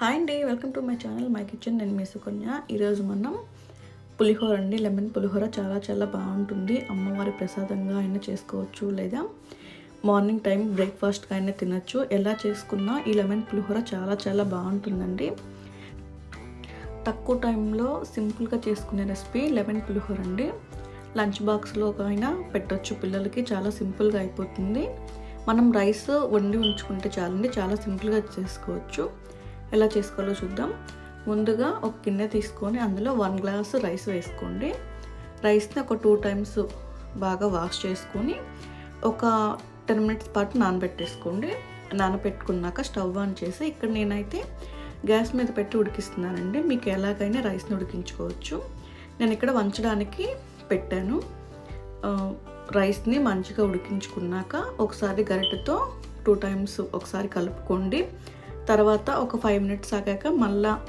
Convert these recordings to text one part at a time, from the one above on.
Hi అండి welcome to my channel my kitchen. నేను మీ సుకన్య. ఈరోజు మనం పులిహోర అండి. లెమన్ పులిహోర చాలా చాలా బాగుంటుంది. అమ్మవారి ప్రసాదంగా అయినా చేసుకోవచ్చు లేదా మార్నింగ్ టైం బ్రేక్ఫాస్ట్గా అయినా తినచ్చు. ఎలా చేసుకున్నా ఈ లెమన్ పులిహోర చాలా చాలా బాగుంటుందండి. తక్కువ టైంలో సింపుల్గా చేసుకునే రెసిపీ లెమన్ పులిహోర అండి. లంచ్ బాక్స్లో అయినా పెట్టొచ్చు. పిల్లలకి చాలా సింపుల్గా అయిపోతుంది. మనం రైస్ వండి ఉంచుకుంటే చాలండి. చాలా సింపుల్గా చేసుకోవచ్చు. ఎలా చేసుకోవాలో చూద్దాం. ముందుగా ఒక గిన్నె తీసుకొని అందులో వన్ గ్లాస్ రైస్ వేసుకోండి. రైస్ని ఒక టూ టైమ్స్ బాగా వాష్ చేసుకొని ఒక టెన్ మినిట్స్ పాటు నానబెట్టేసుకోండి. నానబెట్టుకున్నాక స్టవ్ ఆన్ చేసి ఇక్కడ నేనైతే గ్యాస్ మీద పెట్టి ఉడికిస్తున్నానండి. మీకు ఎలాగైనా రైస్ని ఉడికించుకోవచ్చు. నేను ఇక్కడ వంచడానికి పెట్టాను. రైస్ని మంచిగా ఉడికించుకున్నాక ఒకసారి గరిటెతో టూ టైమ్స్ ఒకసారి కలుపుకోండి. తర్వాత ఒక ఫైవ్ మినిట్స్ ఆగాక మళ్ళా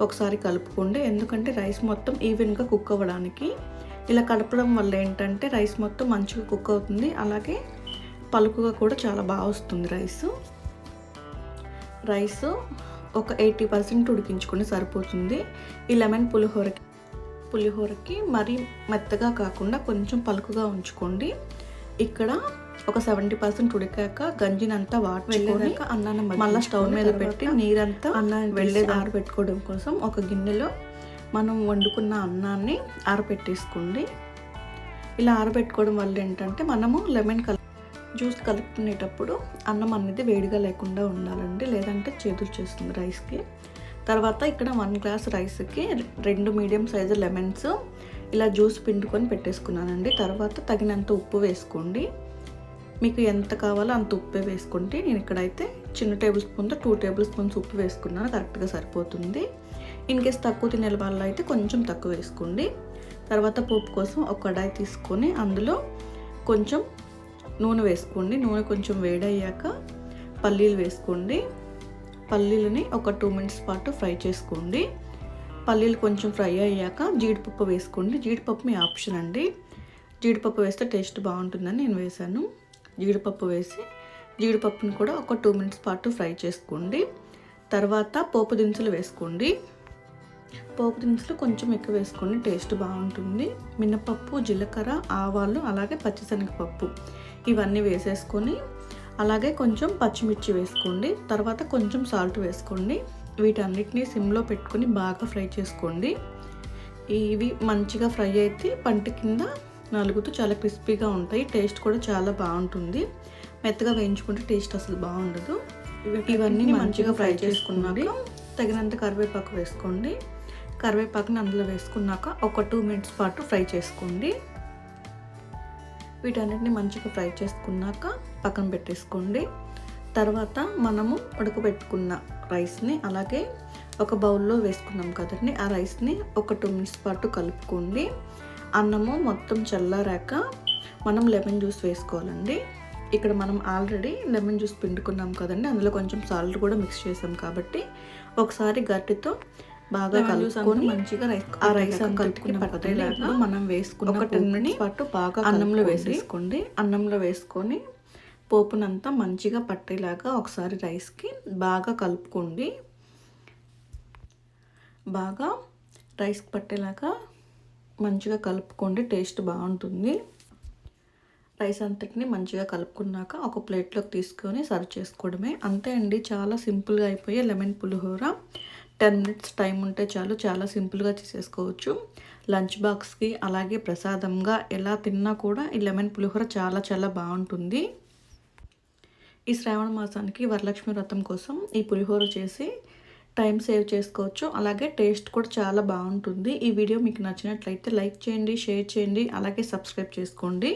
ఒకసారి కలుపుకోండి. ఎందుకంటే రైస్ మొత్తం ఈవెన్గా కుక్ అవ్వడానికి ఇలా కలపడం వల్ల ఏంటంటే రైస్ మొత్తం మంచిగా కుక్ అవుతుంది. అలాగే పలుకుగా కూడా చాలా బాగా వస్తుంది రైస్ రైస్ ఒక ఎయిటీ పర్సెంట్ ఉడికించుకొని సరిపోతుంది. ఈ లెమన్ పులిహోరకి పులిహోరకి మరీ మెత్తగా కాకుండా కొంచెం పలుకుగా ఉంచుకోండి. ఇక్కడ ఒక సెవెంటీ పర్సెంట్ ఉడికాక గంజినంతా వాటర్ వెళ్ళేదాక అన్నాన్ని మళ్ళీ స్టవ్ మీద పెట్టి నీరంతా అన్నాన్ని వెళ్ళే ఆరబెట్టుకోవడం కోసం ఒక గిన్నెలో మనం వండుకున్న అన్నాన్ని ఆరబెట్టేసుకోండి. ఇలా ఆరబెట్టుకోవడం వల్ల ఏంటంటే మనము లెమన్ కల్ జ్యూస్ కలుపుకునేటప్పుడు అన్నం అనేది వేడిగా లేకుండా ఉండాలండి. లేదంటే చేతులు చేస్తుంది రైస్కి. తర్వాత ఇక్కడ వన్ గ్లాస్ రైస్కి రెండు మీడియం సైజు లెమన్స్ ఇలా జ్యూస్ పిండుకొని పెట్టేసుకున్నానండి. తర్వాత తగినంత ఉప్పు వేసుకోండి. మీకు ఎంత కావాలో అంత ఉప్పే వేసుకుంటే నేను ఇక్కడైతే చిన్న టేబుల్ స్పూన్తో టూ టేబుల్ స్పూన్స్ ఉప్పు వేసుకున్నాను. కరెక్ట్గా సరిపోతుంది. ఇన్ కేస్ తక్కువ తినే వాళ్ళు అయితే కొంచెం తక్కువ వేసుకోండి. తర్వాత పోపు కోసం ఒక కడాయి తీసుకొని అందులో కొంచెం నూనె వేసుకోండి. నూనె కొంచెం వేడయ్యాక పల్లీలు వేసుకోండి. పల్లీలని ఒక టూ మినిట్స్ పాటు ఫ్రై చేసుకోండి. పల్లీలు కొంచెం ఫ్రై అయ్యాక జీడిపప్పు వేసుకోండి. జీడిపప్పు మీ ఆప్షన్ అండి. జీడిపప్పు వేస్తే టేస్ట్ బాగుంటుందని నేను వేశాను. జీడిపప్పు వేసి జీడిపప్పుని కూడా ఒక టూ మినిట్స్ పాటు ఫ్రై చేసుకోండి. తర్వాత పోపు దినుసులు వేసుకోండి. పోపు దినుసులు కొంచెం ఎక్కువ వేసుకోండి టేస్ట్ బాగుంటుంది. మినపప్పు జీలకర్ర ఆవాలు అలాగే పచ్చిశనగపప్పు ఇవన్నీ వేసేసుకొని అలాగే కొంచెం పచ్చిమిర్చి వేసుకోండి. తర్వాత కొంచెం సాల్ట్ వేసుకోండి. వీటన్నిటిని సిమ్లో పెట్టుకొని బాగా ఫ్రై చేసుకోండి. ఇవి మంచిగా ఫ్రై అయితే పంట కింద నలుగుతూ చాలా క్రిస్పీగా ఉంటాయి. టేస్ట్ కూడా చాలా బాగుంటుంది. మెత్తగా వేయించుకుంటే టేస్ట్ అసలు బాగుండదు. ఇవన్నీ మంచిగా ఫ్రై చేసుకున్నాక తగినంత కరివేపాకు వేసుకోండి. కరివేపాకుని అందులో వేసుకున్నాక ఒక టూ మినిట్స్ పాటు ఫ్రై చేసుకోండి. వీటన్నిటిని మంచిగా ఫ్రై చేసుకున్నాక పక్కన పెట్టేసుకోండి. తర్వాత మనము ఉడకబెట్టుకున్న రైస్ని అలాగే ఒక బౌల్లో వేసుకున్నాం కదండి. ఆ రైస్ని ఒక టూ మినిట్స్ పాటు కలుపుకోండి. అన్నము మొత్తం చల్లారాక మనం లెమన్ జ్యూస్ వేసుకోవాలండి. ఇక్కడ మనం ఆల్రెడీ లెమన్ జ్యూస్ పిండుకున్నాం కదండి. అందులో కొంచెం సాల్ట్ కూడా మిక్స్ చేసాం కాబట్టి ఒకసారి గట్టితో బాగా కలుపుకొని మంచిగా రైస్ ఆ రైస్ కలుపుకున్న పట్టేలాగా మనం వేసుకున్న ఒక టెన్ మినిట్స్ పాటు బాగా అన్నంలో వేసేసుకోండి. అన్నంలో వేసుకొని పోపునంతా మంచిగా పట్టేలాగా ఒకసారి రైస్కి బాగా కలుపుకోండి. బాగా రైస్ పట్టేలాగా మంచిగా కలుపుకోండి టేస్ట్ బాగుంటుంది. రైస్ అంతటిని మంచిగా కలుపుకున్నాక ఒక ప్లేట్లోకి తీసుకొని సర్వ్ చేసుకోవడమే. అంతే అండి చాలా సింపుల్గా అయిపోయే lemon pulihora. Ten minutes time ఉంటే చాలు చాలా సింపుల్గా చేసేసుకోవచ్చు. లంచ్ బాక్స్కి అలాగే ప్రసాదంగా ఎలా తిన్నా కూడా ఈ లెమన్ పులిహోర చాలా చాలా బాగుంటుంది. ఈ శ్రావణ మాసానికి వరలక్ష్మి వ్రతం కోసం ఈ పులిహోర చేసి టైం సేవ్ చేసుకోవచ్చు. అలాగే టేస్ట్ కూడా చాలా బాగుంటుంది. ఈ వీడియో మీకు నచ్చినట్లయితే లైక్ చేయండి షేర్ చేయండి అలాగే సబ్స్క్రైబ్ చేసుకోండి.